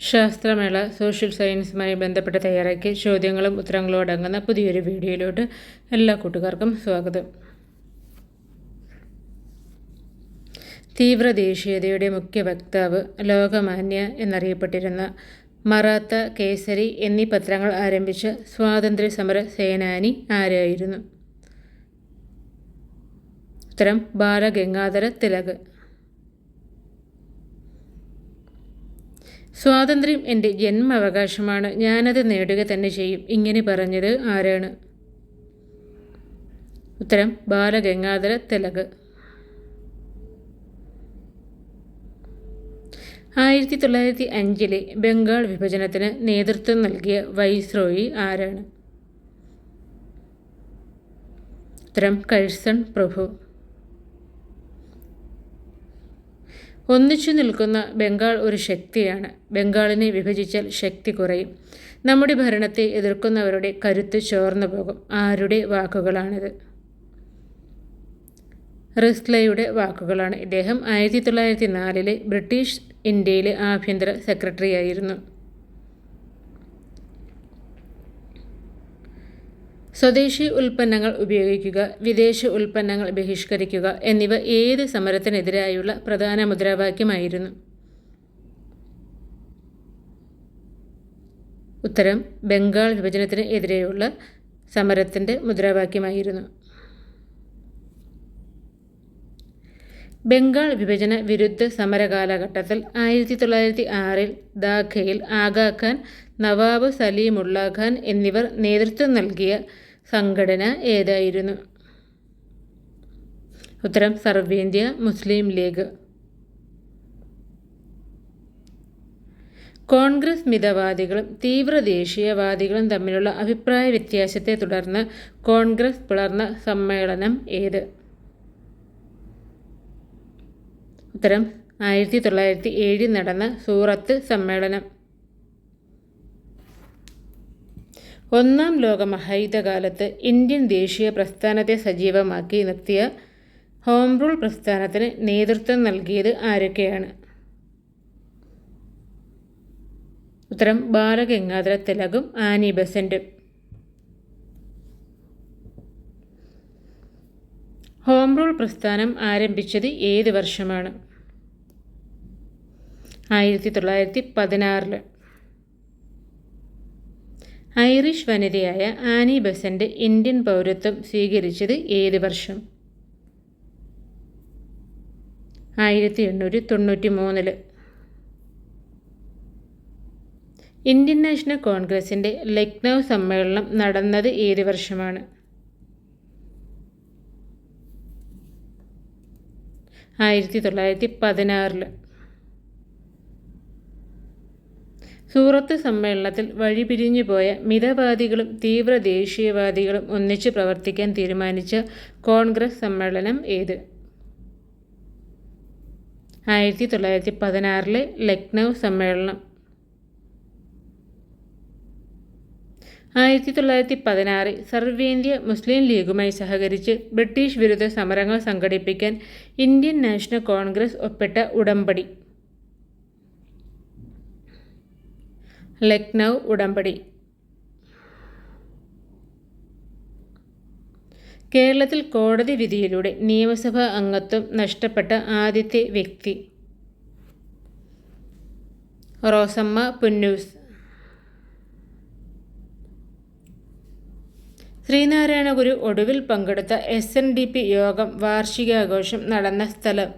ശാസ്ത്രമേള social സയൻസുമായി ബന്ധപ്പെട്ട് തയ്യാറാക്കിയ ചോദ്യങ്ങളും ഉത്തരങ്ങളും അടങ്ങുന്ന പുതിയൊരു വീഡിയോയിലോട്ട് എല്ലാ കൂട്ടുകാർക്കും സ്വാഗതം. തീവ്ര ദേശീയതയുടെ മുഖ്യ വക്താവ് ലോകമാന്യ എന്നറിയപ്പെട്ടിരുന്ന മറാത്ത കേസരി എന്നീ പത്രങ്ങൾ ആരംഭിച്ച സ്വാതന്ത്ര്യ സമര സേനാനി ആരായിരുന്നു? ഉത്തരം ബാലഗംഗാധര തിലക്. സ്വാതന്ത്ര്യം എന്റെ ജന്മാവകാശമാണ്. ഞാനത് നേടുക തന്നെ ചെയ്യും. ഇങ്ങനെ പറഞ്ഞത് ആരാണ്? ഉത്തരം ബാലഗംഗാധര തിലക്. ആയിരത്തി തൊള്ളായിരത്തി അഞ്ചിലെ ബംഗാൾ വിഭജനത്തിന് നേതൃത്വം നൽകിയ വൈസ്രോയി ആരാണ്? ഉത്തരം കഴ്സൺ പ്രഭു. ഒന്നിച്ചു നിൽക്കുന്ന ബംഗാൾ ഒരു ശക്തിയാണ്. ബംഗാളിനെ വിഭജിച്ചാൽ ശക്തി കുറയും. നമ്മുടെ ഭരണത്തെ എതിർക്കുന്നവരുടെ കരുത്ത് ചോർന്നു പോകും. ആരുടെ വാക്കുകളാണിത്? റിസ്ലയുടെ വാക്കുകളാണ്. ഇദ്ദേഹം ആയിരത്തി തൊള്ളായിരത്തി നാലിലെ ബ്രിട്ടീഷ് ഇന്ത്യയിലെ ആഭ്യന്തര സെക്രട്ടറിയായിരുന്നു. സ്വദേശി ഉൽപ്പന്നങ്ങൾ ഉപയോഗിക്കുക വിദേശ ഉൽപ്പന്നങ്ങൾ ബഹിഷ്കരിക്കുക എന്നിവ ഏത് സമരത്തിനെതിരായുള്ള പ്രധാന മുദ്രാവാക്യമായിരുന്നു? ഉത്തരം ബംഗാൾ വിഭജനത്തിന് എതിരെയുള്ള സമരത്തിന്റെ മുദ്രാവാക്യമായിരുന്നു. ബംഗാൾ വിഭജന വിരുദ്ധ സമര കാലഘട്ടത്തിൽ ആയിരത്തി തൊള്ളായിരത്തി ആറിൽ ദാഖയിൽ ആഗാഖാൻ നവാബ് സലീമുള്ള ഖാൻ എന്നിവർ നേതൃത്വം നൽകിയ സംഘടന ഏതായിരുന്നു? ഉത്തരം സർവേന്ത്യ മുസ്ലിം ലീഗ്. കോൺഗ്രസ് മിതവാദികളും തീവ്ര ദേശീയവാദികളും തമ്മിലുള്ള അഭിപ്രായ വ്യത്യാസത്തെ തുടർന്ന് കോൺഗ്രസ് പിളർന്ന സമ്മേളനം ഏത്? ഉത്തരം. ആയിരത്തി തൊള്ളായിരത്തി ഏഴിൽ നടന്ന സൂറത്ത് സമ്മേളനം. ഒന്നാം ലോക മഹായുദ്ധകാലത്ത് ഇന്ത്യൻ ദേശീയ പ്രസ്ഥാനത്തെ സജീവമാക്കി നിർത്തിയ ഹോം റൂൾ പ്രസ്ഥാനത്തിന് നേതൃത്വം നൽകിയത് ആരൊക്കെയാണ്? ഉത്തരം ബാലഗംഗാധര തിലകും ആനി ബസന്റും. ഹോം റൂൾ പ്രസ്ഥാനം ആരംഭിച്ചത് ഏത് വർഷമാണ്? ആയിരത്തി തൊള്ളായിരത്തി പതിനാറിൽ ഐറിഷ് വനിതയായ ആനി ബസന്റ് ഇന്ത്യൻ പൗരത്വം സ്വീകരിച്ചത് ഏത് വർഷം? ആയിരത്തി എണ്ണൂറ്റി തൊണ്ണൂറ്റി മൂന്നിൽ ഇന്ത്യൻ നാഷണൽ കോൺഗ്രസിന്റെ ലക്നൗ സമ്മേളനം നടന്നത് ഏത് വർഷമാണ്? ആയിരത്തി തൊള്ളായിരത്തി പതിനാറിൽ സൂറത്ത് സമ്മേളനത്തിൽ വഴിപിരിഞ്ഞു പോയ മിതവാദികളും തീവ്ര ദേശീയവാദികളും ഒന്നിച്ച് പ്രവർത്തിക്കാൻ തീരുമാനിച്ച കോൺഗ്രസ് സമ്മേളനം ഏത്? ആയിരത്തി തൊള്ളായിരത്തി പതിനാറിലെ ലക്നൗ സമ്മേളനം. ആയിരത്തി തൊള്ളായിരത്തി പതിനാറിൽ സർവേന്ത്യ മുസ്ലിം ലീഗുമായി സഹകരിച്ച് ബ്രിട്ടീഷ് വിരുദ്ധ സമരങ്ങൾ സംഘടിപ്പിക്കാൻ ഇന്ത്യൻ നാഷണൽ കോൺഗ്രസ് ഒപ്പിട്ട ഉടമ്പടി. ലക്നൗ ഉടമ്പടി. കേരളത്തിൽ കോടതി വിധിയിലൂടെ നിയമസഭാ അംഗത്വം നഷ്ടപ്പെട്ട ആദ്യത്തെ വ്യക്തി. റോസമ്മ പുന്നൂസ്. ശ്രീനാരായണ ഗുരു ഒടുവിൽ പങ്കെടുത്ത എസ് എൻ ഡി പി യോഗം വാർഷികാഘോഷം നടന്ന സ്ഥലം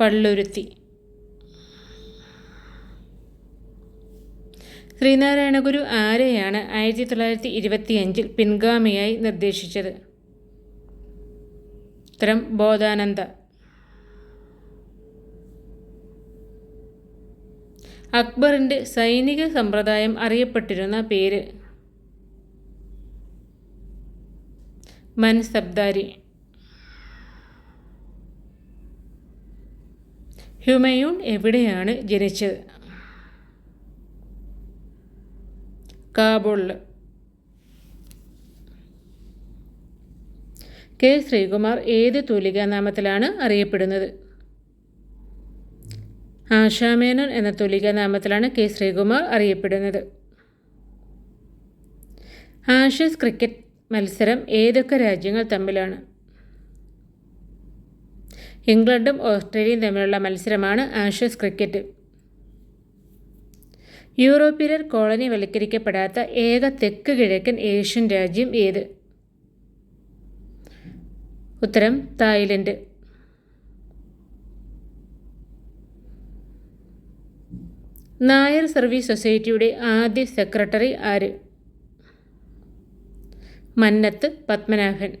പള്ളുരുത്തി. ശ്രീനാരായണ ഗുരു ആരെയാണ് ആയിരത്തി തൊള്ളായിരത്തി ഇരുപത്തിയഞ്ചിൽ പിൻഗാമിയായി നിർദ്ദേശിച്ചത്? ഉത്തരം ബോധാനന്ദ. അക്ബറിന്റെ സൈനിക സമ്പ്രദായം അറിയപ്പെട്ടിരുന്ന പേര് മൻസബ്ദാരി. ഹ്യുമയൂൺ എവിടെയാണ് ജനിച്ചത്? കാബൂളിൽ കെ. ശ്രീകുമാർ ഏത് തൂലികാനാമത്തിലാണ് അറിയപ്പെടുന്നത്? ആശാമേനോൻ എന്ന തുലിക നാമത്തിലാണ് കെ ശ്രീകുമാർ അറിയപ്പെടുന്നത്. ആഷസ് ക്രിക്കറ്റ് മത്സരം ഏതൊക്കെ രാജ്യങ്ങൾ തമ്മിലാണ്? ഇംഗ്ലണ്ടും ഓസ്ട്രേലിയയും തമ്മിലുള്ള മത്സരമാണ് ആഷസ് ക്രിക്കറ്റ്. യൂറോപ്യർ കോളനി വൽക്കരിക്കപ്പെടാത്ത ഏക തെക്ക് കിഴക്കൻ ഏഷ്യൻ രാജ്യം ഏത്? ഉത്തരം തായ്ലൻഡ്. നായർ സർവീസ് സൊസൈറ്റിയുടെ ആദ്യ സെക്രട്ടറി ആര്? മന്നത്ത് പത്മനാഭൻ.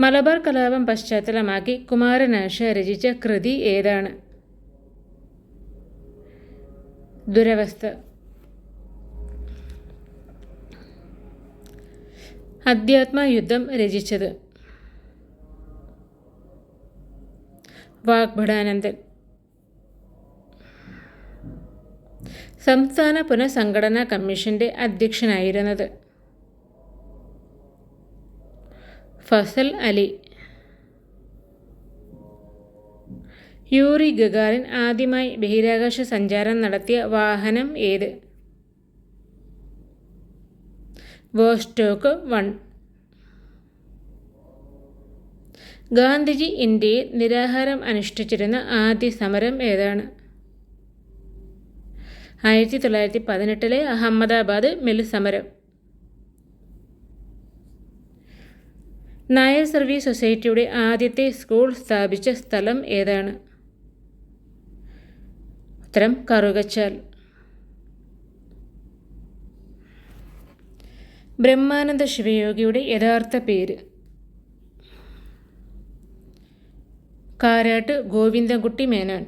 മലബാർ കലാപം പശ്ചാത്തലമാക്കി കുമാരനാശ രചിച്ച കൃതി ഏതാണ്? ദുരവസ്ഥ. അധ്യാത്മ യുദ്ധം രചിച്ചത്. വാഗ്ഭടാനന്ദൻ സംസ്ഥാന പുനഃസംഘടനാ കമ്മീഷന്റെ അധ്യക്ഷനായിരുന്നത് ഫസൽ അലി. യൂറി ഗഗാറിൻ ആദ്യമായി ബഹിരാകാശ സഞ്ചാരം നടത്തിയ വാഹനം ഏത്? Vostok one. ഗാന്ധിജി ഇന്ത്യയിൽ നിരാഹാരം അനുഷ്ഠിച്ചിരുന്ന ആദ്യ സമരം ഏതാണ്? ആയിരത്തി തൊള്ളായിരത്തി പതിനെട്ടിലെ അഹമ്മദാബാദ് മിൽ സമരം. നായർ സർവീസ് സൊസൈറ്റിയുടെ ആദ്യത്തെ സ്കൂൾ സ്ഥാപിച്ച സ്ഥലം ഏതാണ്? ഉത്തരം കറുകച്ചാൽ. ബ്രഹ്മാനന്ദ ശിവയോഗിയുടെ യഥാർത്ഥ പേര്. കാരാട്ട് ഗോവിന്ദൻകുട്ടി മേനോൻ.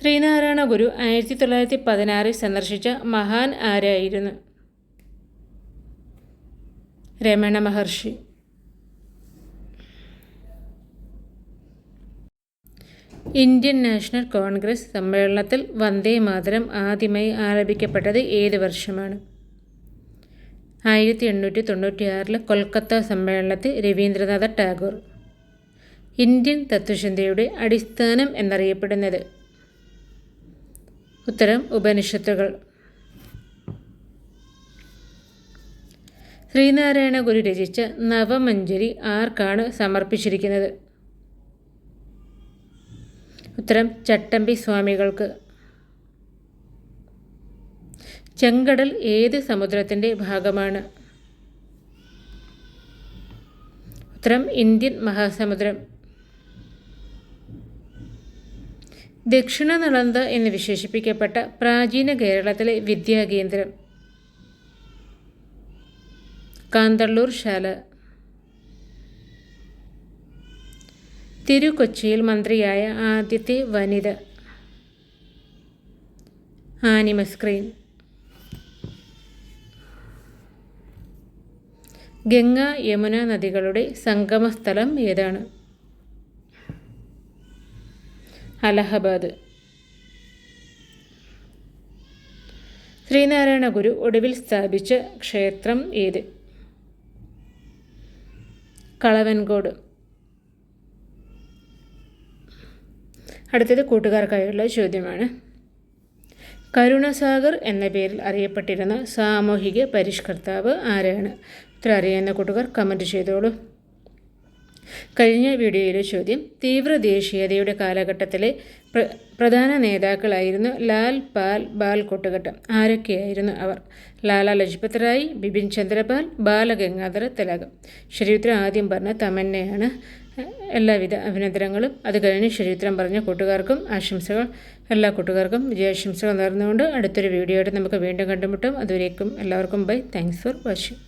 ശ്രീനാരായണ ഗുരു ആയിരത്തി തൊള്ളായിരത്തി പതിനാറിൽ സന്ദർശിച്ച മഹാൻ ആരായിരുന്നു? Ramana Maharshi. Indian National Congress സമ്മേളനത്തിൽ വന്ദേ മാതരം ആദ്യമായി ആരംഭിക്കപ്പെട്ടത് ഏത് വർഷമാണ്? ആയിരത്തി എണ്ണൂറ്റി തൊണ്ണൂറ്റിയാറിലെ കൊൽക്കത്ത സമ്മേളനത്തിൽ രവീന്ദ്രനാഥ ടാഗോർ. ഇന്ത്യൻ തത്വചിന്തയുടെ അടിസ്ഥാനം എന്നറിയപ്പെടുന്നത് ഉത്തരം ഉപനിഷത്തുകൾ. ശ്രീനാരായണ ഗുരു രചിച്ച നവമഞ്ജരി ആർക്കാണ് സമർപ്പിച്ചിരിക്കുന്നത്? ഉത്തരം ചട്ടമ്പി സ്വാമികൾക്ക്. ചെങ്കടൽ ഏത് സമുദ്രത്തിന്റെ ഭാഗമാണ്? ഉത്തരം ഇന്ത്യൻ മഹാസമുദ്രം. ദക്ഷിണ നളന്ത എന്ന് വിശേഷിപ്പിക്കപ്പെട്ട പ്രാചീന കേരളത്തിലെ വിദ്യാകേന്ദ്രം. കാന്തള്ളൂർ ശാല. തിരുക്കൊച്ചിയിൽ മന്ത്രിയായ ആദ്യത്തെ വനിത. ആനിമസ്ക്രീൻ ഗംഗ യമുന നദികളുടെ സംഗമസ്ഥലം ഏതാണ്? അലഹബാദ്. ശ്രീനാരായണ ഗുരു ഒടുവിൽ സ്ഥാപിച്ച ക്ഷേത്രം ഏത്? കളവൻകോട്. അടുത്തത് കൂട്ടുകാർക്കായുള്ള ചോദ്യമാണ്. കരുണസാഗർ എന്ന പേരിൽ അറിയപ്പെട്ടിരുന്ന സാമൂഹിക പരിഷ്കർത്താവ് ആരാണ്? ഇത്ര അറിയാവുന്ന കൂട്ടുകാർ കമന്റ് ചെയ്തോളൂ. കഴിഞ്ഞ വീഡിയോയിലെ ചോദ്യം തീവ്ര ദേശീയതയുടെ കാലഘട്ടത്തിലെ പ്ര പ്രധാന നേതാക്കളായിരുന്നു ലാൽ പാൽ ബാൽ കൂട്ടുകെട്ടം. ആരൊക്കെയായിരുന്നു അവർ? ലാലാ ലജ്പത് റായ് ബിപിൻ ചന്ദ്രപാൽ ബാലഗംഗാധര തിലകം. ശരീരത്തിൽ ആദ്യം പറഞ്ഞ തമന്നയാണ്. എല്ലാവിധ അഭിനന്ദനങ്ങളും. അത് കഴിഞ്ഞ് ശരീരം പറഞ്ഞ കൂട്ടുകാർക്കും ആശംസകൾ. എല്ലാ കൂട്ടുകാർക്കും വിജയാശംസകൾ നേർന്നുകൊണ്ട് അടുത്തൊരു വീഡിയോ ആയിട്ട് നമുക്ക് വീണ്ടും കണ്ടുമുട്ടും. അതുവരേക്കും എല്ലാവർക്കും ബൈ താങ്ക്സ് ഫോർ വാച്ചിങ്